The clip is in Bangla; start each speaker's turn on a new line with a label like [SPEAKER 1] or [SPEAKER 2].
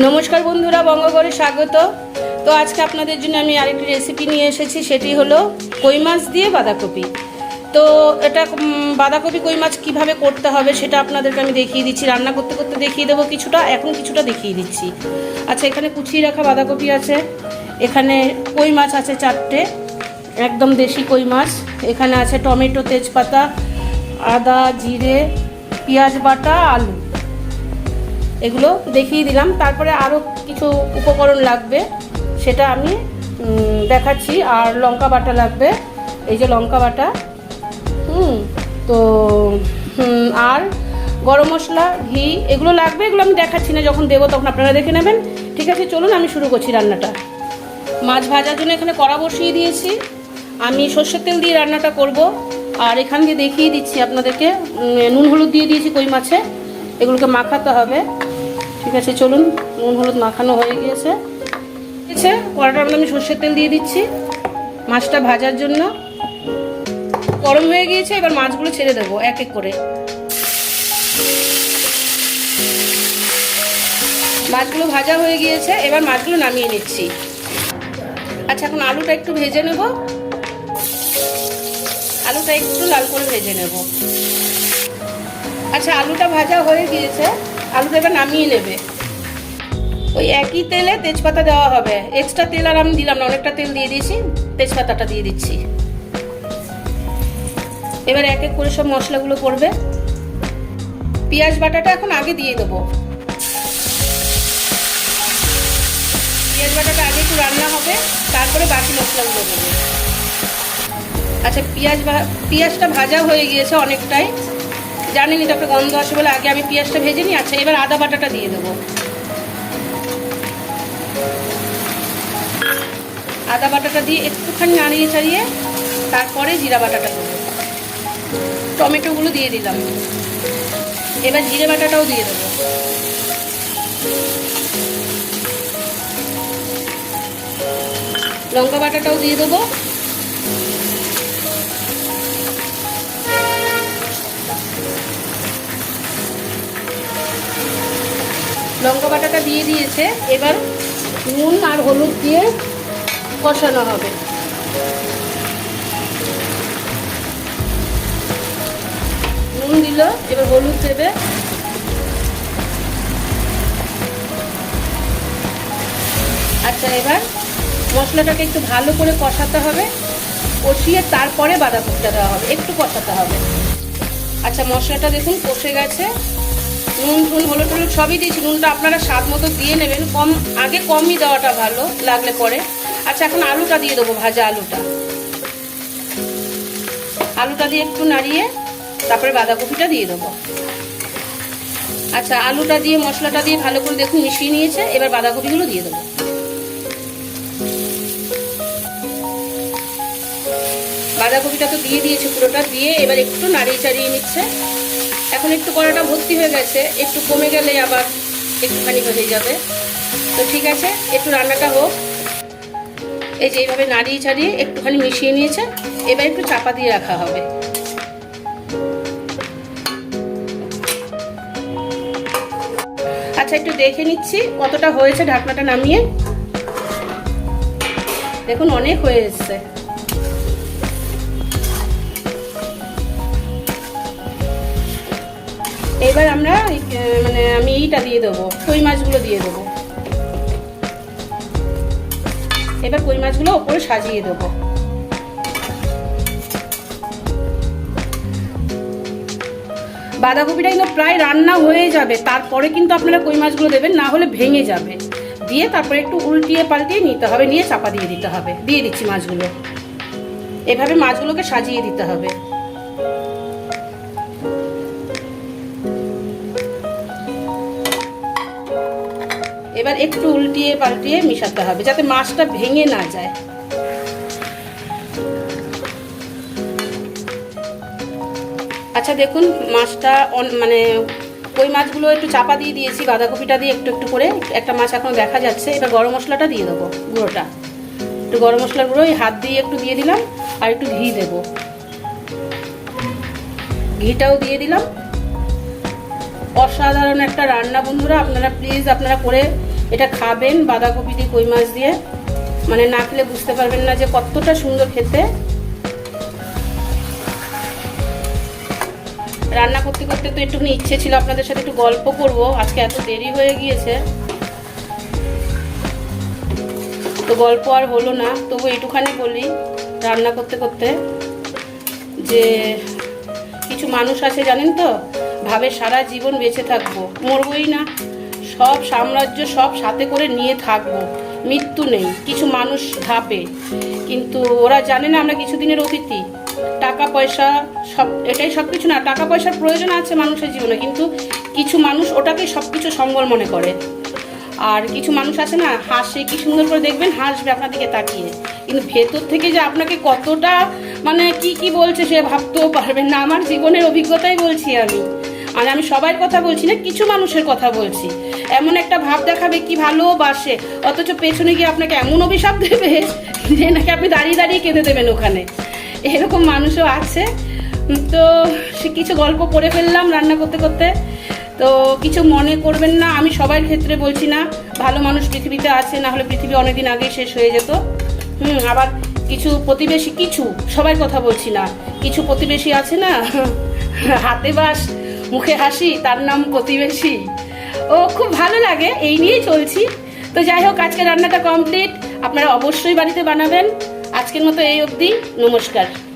[SPEAKER 1] নমস্কার বন্ধুরা, বঙ্গগড়ে স্বাগত। তো আজকে আপনাদের জন্য আমি আরেকটি রেসিপি নিয়ে এসেছি, সেটি হলো কই মাছ দিয়ে বাঁধাকপি। তো এটা বাঁধাকপি কই মাছ কীভাবে করতে হবে সেটা আপনাদেরকে আমি দেখিয়ে দিচ্ছি। রান্না করতে করতে দেখিয়ে দেবো কিছুটা, এখন কিছুটা দেখিয়ে দিচ্ছি। আচ্ছা এখানে কুচিয়ে রাখা বাঁধাকপি আছে। এখানে কই মাছ আছে চারটে, একদম দেশি কই মাছ। এখানে আছে টমেটো, তেজপাতা, আদা, জিরে, পেঁয়াজ বাটা, আলু। এগুলো দেখিয়ে দিলাম। তারপরে আরও কিছু উপকরণ লাগবে, সেটা আমি দেখাচ্ছি। আর লঙ্কা বাটা লাগবে। এই যে লঙ্কা বাটা। হুম, তো আর গরম মশলা, ঘি, এগুলো লাগবে, এগুলো আমি দেখাচ্ছি না। যখন দেবো তখন আপনারা দেখে নেবেন। ঠিক আছে, চলুন, আমি শুরু করছি রান্নাটা। মাছ ভাজার জন্য এখানে কড়া বসিয়ে দিয়েছি। আমি সর্ষের তেল দিয়ে রান্নাটা করব। আর এখান দিয়ে দেখিয়ে দিচ্ছি আপনাদেরকে নুন হলুদ দিয়ে দিয়েছি কই মাছে। এগুলোকে মাখাতে হবে। ঠিক আছে, চলুন। নুন, হলুদ মাখানো হয়ে গিয়েছে। ঠিক আছে কড়াটার আমি সর্ষের তেল দিয়ে দিচ্ছি মাছটা ভাজার জন্য। গরম হয়ে গিয়েছে, এবার মাছগুলো ছেড়ে দেবো এক এক করে। মাছগুলো ভাজা হয়ে গিয়েছে, এবার মাছগুলো নামিয়ে নিচ্ছি। আচ্ছা এখন আলুটা একটু ভেজে নেব। আলুটা একটু লাল করে ভেজে নেব। আচ্ছা আলুটা ভাজা হয়ে গিয়েছে। আলুটা এবার নামিয়ে নেবে। ওই একই তেলে তেজপাতা দেওয়া হবে। এক্সট্রা তেল আর আমি দিলাম না, অনেকটা তেল দিয়ে দিয়েছি, তেজপাতাটা দিয়ে দিচ্ছি। এবার এক এক করে সব মশলাগুলো পড়বে। পেঁয়াজ বাটাটা এখন আগে দিয়ে দেবো। পেঁয়াজ বাটাটা আগে একটু রান্না হবে, তারপরে বাকি মশলাগুলো দেবো। আচ্ছা পেঁয়াজ পেঁয়াজটা ভাজা হয়ে গিয়েছে অনেকটাই। জানেনই তো একটা গন্ধ আসে বলে আগে আমি পেঁয়াজটা ভেজে নিই আচ্ছা এবার আদা বাটাটা দিয়ে দেবো। আদা বাটাটা দিয়ে একটুখানি নাড়িয়ে চাড়িয়ে তারপরে জিরা বাটাটা দেবো। টমেটোগুলো দিয়ে দিলাম। এবার জিরে বাটাটাও দিয়ে দেবো। লঙ্কা বাটাটাও দিয়ে দেবো। লঙ্কা বাটাটা দিয়ে দিয়েছে। এবার নুন আর হলুদ দিয়ে কষানো হবে। নুন দিল, এবার হলুদ দেবে। আচ্ছা এবার মশলাটাকে একটু ভালো করে কষাতে হবে। কষিয়ে তারপরে বাঁধাকপিটা দেওয়া হবে, একটু কষাতে হবে। আচ্ছা মশলাটা দেখুন কষে গেছে। নুন টুন হলুদ টলুদ সবই দিয়েছি। নুনটা আপনারা স্বাদ মতো দিয়ে নেবেন। কম, আগে কমই দেওয়াটা ভালো লাগলে পরে। আচ্ছা এখন আলুটা দিয়ে দেবো, ভাজা আলুটা। আলুটা দিয়ে একটু নাড়িয়ে তারপরে বাঁধাকপিটা দিয়ে দেবো। আচ্ছা আলুটা দিয়ে, মশলাটা দিয়ে ভালো করে দেখুন মিশিয়ে নিয়েছে। এবার বাঁধাকপিগুলো দিয়ে দেবো। বাঁধাকপিটা তো দিয়ে দিয়েছে পুরোটা, দিয়ে এবার একটু নাড়িয়ে চাড়িয়ে নিচ্ছে। এখন একটু কড়াটা ভর্তি হয়ে গেছে, একটু কমে গেলে আবার একটুখানি হয়ে যাবে। তো ঠিক আছে, একটু রান্নাটা হোক। এই যে এইভাবে নাড়িয়ে ছাড়িয়ে একটুখানি মিশিয়ে নিয়েছে, এবার একটু চাপা দিয়ে রাখা হবে। আচ্ছা একটু দেখে নিচ্ছি কতটা হয়েছে ঢাকনাটা নামিয়ে। দেখুন, অনেক হয়ে এসছে। এবার আমরা মানে আমি এইটা দিয়ে দেবো, কই মাছগুলো দিয়ে দেবো। এবার কই মাছগুলো ওপরে সাজিয়ে দেবো। বাঁধাকপিটা কিন্তু প্রায় রান্না হয়ে যাবে, তারপরে কিন্তু আপনারা কই মাছগুলো দেবেন, না হলে ভেঙে যাবে। দিয়ে তারপরে একটু উল্টিয়ে পাল্টিয়ে নিতে হবে, নিয়ে চাপা দিয়ে দিতে হবে। দিয়ে দিচ্ছি মাছগুলো। এভাবে মাছগুলোকে সাজিয়ে দিতে হবে। এবার একটু উল্টিয়ে পাল্টিয়ে মিশাতে হবে, যাতে মাছটা ভেঙে না যায়। আচ্ছা দেখুন, মাছটা মানে ওই মাছগুলো একটু চাপা দিয়ে দিয়েছি, বাঁধাকপিটা দিয়ে একটু একটু করে। একটা মাছ এখন দেখা যাচ্ছে, এবার গরম মশলাটা দিয়ে দেবো, গুঁড়োটা। একটু গরম মশলার গুঁড়ো, এই হাত দিয়ে একটু দিয়ে দিলাম, আর একটু ঘি দেবো। ঘিটাও দিয়ে দিলাম। অসাধারণ একটা রান্না, বন্ধুরা, আপনারা প্লিজ আপনারা করে এটা খাবেন বাঁধাকপি দিয়ে কই মাছ দিয়ে। মানে না খেলে বুঝতে পারবেন না যে কতটা সুন্দর খেতে। রান্না করতে করতে তো একটুখানি ইচ্ছে ছিল আপনাদের সাথে একটু গল্প করব, আজকে এত দেরি হয়ে গিয়েছে। তো গল্প আর হলো না, তবু একটুখানি বলি রান্না করতে করতে যে কিছু মানুষ আছে জানেন তো? ভাবে সারা জীবন বেঁচে থাকব, মরবই না। সব সাম্রাজ্য সব সাথে করে নিয়ে থাকব। মৃত্যু নেই, কিছু মানুষ ভাবে কিন্তু ওরা জানে না আমরা কিছুদিনের অতিথি টাকা, পয়সা সব, এটাই সব কিছু না, টাকা, পয়সার প্রয়োজন আছে মানুষের জীবনে, কিন্তু কিছু মানুষ ওটাকেই সব কিছু সম্বল মনে করে। আর কিছু মানুষ আছে না, হাসে, কি সুন্দর করে দেখবেন, হাসবে আপনার দিকে তাকিয়ে। কিন্তু ভেতর থেকে যে আপনাকে কতটা মানে কি কি বলছে সে ভাবতেও পারবেন না। আমার জীবনের অভিজ্ঞতাই বলছি আমি। আর আমি সবার কথা বলছি না, কিছু মানুষের কথা বলছি। এমন একটা ভাব দেখাবে কি ভালোবাসে? অথচ পেছনে গিয়ে আপনাকে এমন অভিশাপ দেবে যে নাকি আপনি দাঁড়িয়ে দাঁড়িয়ে কেঁদে দেবেন ওখানে। এরকম মানুষও আছে। তো সে কিছু গল্প পড়ে ফেললাম রান্না করতে করতে। তো কিছু মনে করবেন না, আমি সবার ক্ষেত্রে বলছি না, ভালো মানুষ পৃথিবীতে আছে, না হলে পৃথিবী অনেকদিন আগেই শেষ হয়ে যেত। হুম, আবার কিছু প্রতিবেশী, কিছু, সবার কথা বলছি না। কিছু প্রতিবেশী আছে না? হাতে বাস মুখে হাসি, তার নাম প্রতিবেশী। ও খুব ভালো লাগে, এই নিয়েই চলছি। তো যাই হোক, আজকে রান্নাটা কমপ্লিট আপনারা অবশ্যই বাড়িতে বানাবেন। আজকের মতো এই অবধি। নমস্কার।